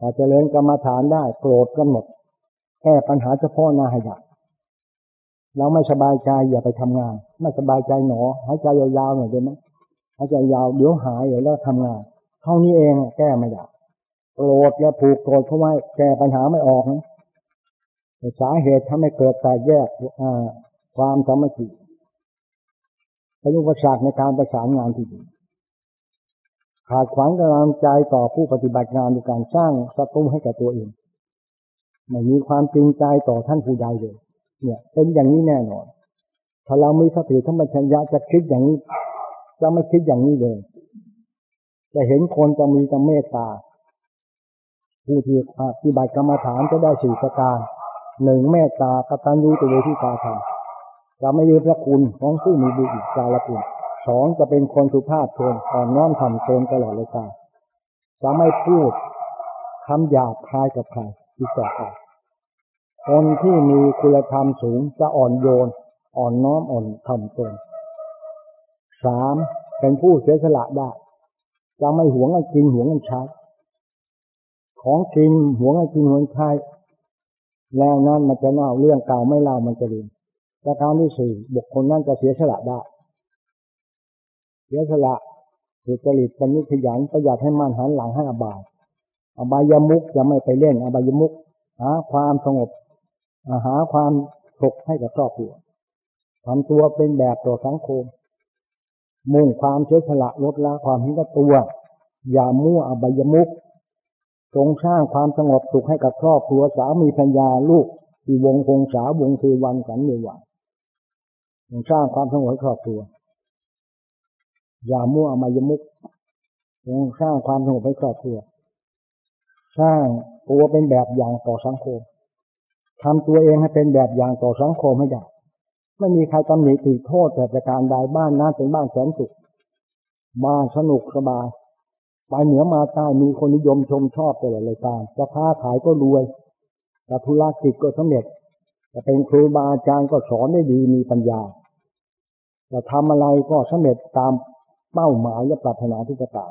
ถ้าเจริญกรรมฐานได้โปรดกำหนดแก้ปัญหาเฉพาะหน้าให้ได้เราไม่สบายใจอย่าไปทำงาน ไม่สบายใจหนอหายใจยาวๆหน่อยได้ไหมหายใจยาวเดี๋ยวหายแล้วทำงานเท่านี้เองแก้ไม่ได้โกรธและผูกโกรธเข้าไว้แก้ปัญหาไม่ออกนะสาเหตุทำให้เกิดแตกแยกความสามัคคีเป็นอุปสรรคในการประสานงานที่ดี ขาดขวางกำลังใจต่อผู้ปฏิบัติงานในการสร้างศัตรูให้แก่ตัวเองไม่มีความจริงใจต่อท่านผู้ใดเลย เนี่ย เป็นอย่างนี้แน่นอน ถ้าเรามีสติธรรมชัญญะจะคิดอย่างนี้จะไม่คิดอย่างนี้เลย จะเห็นคนจะมีแต่เมตตา ผู้ที่ปฏิบัติกรรมฐานจะได้สี่ประการหนึ่งเมตตากตัญญูตัวเวทิตาธรรมจะไม่ยืมพระคุณของผู้มีบุญจารคุณ สองจะเป็นคนสุภาพชนอ่อนน้อมถ่อมตนตลอดเลยกาจะไม่พูดคำหยาบคายกับใครที่ต่อไปคนที่มีคุณธรรมสูงจะอ่อนโยน อ่อนน้อมอ่อนถ่อมตนสามเป็นผู้เสียสละได้ จะไม่หวงกันกินหวงกันใช้ ของกินหวงกันกินหวงใช้แล้วนั้นมันจะเน่าเรื่องเก่าไม่เล่ามันจะลืมประการที่สี่บุคคลนั้นจะเสียสละได้ เสียสละสุจริตเป็นนิขยันประหยัดให้มันหันหลังให้อบายอบายมุกจะไม่ไปเล่นอบายมุกหาความสงบหาความสุขให้กับครอบครัวทำตัวเป็นแบบต่อสังคม มุ่งความเฉยฉละลดละความหิ้กับตัว อย่ามั่วอบายมุกจงสร้างความสงบสุขให้กับครอบครัวสามีภรรยาลูกที่วงคงสาวงเทวันกันเมื่อวานสร้างความสงบให้ครอบครัว อย่ามั่วอมายมุกสร้างความสงบให้ครอบครัว สร้างตัวเป็นแบบอย่างต่อสังคมทำตัวเองให้เป็นแบบอย่างต่อสังคมให้ได้ไม่มีใครตำหนิติโทษแต่ประการใดบ้านนั้นเป็นบ้านแสนสุข บ้านสนุกสบายไปเหนือมาใต้มีคนนิยมชมชอบตลอดเลยการจะค้าขายก็รวยจะธุรกิจก็สำเร็จจะเป็นครูบาอาจารย์ก็สอนได้ดีมีปัญญาจะทำอะไรก็สำเร็จตาม เป้าหมายและปรารถนาทุกประการ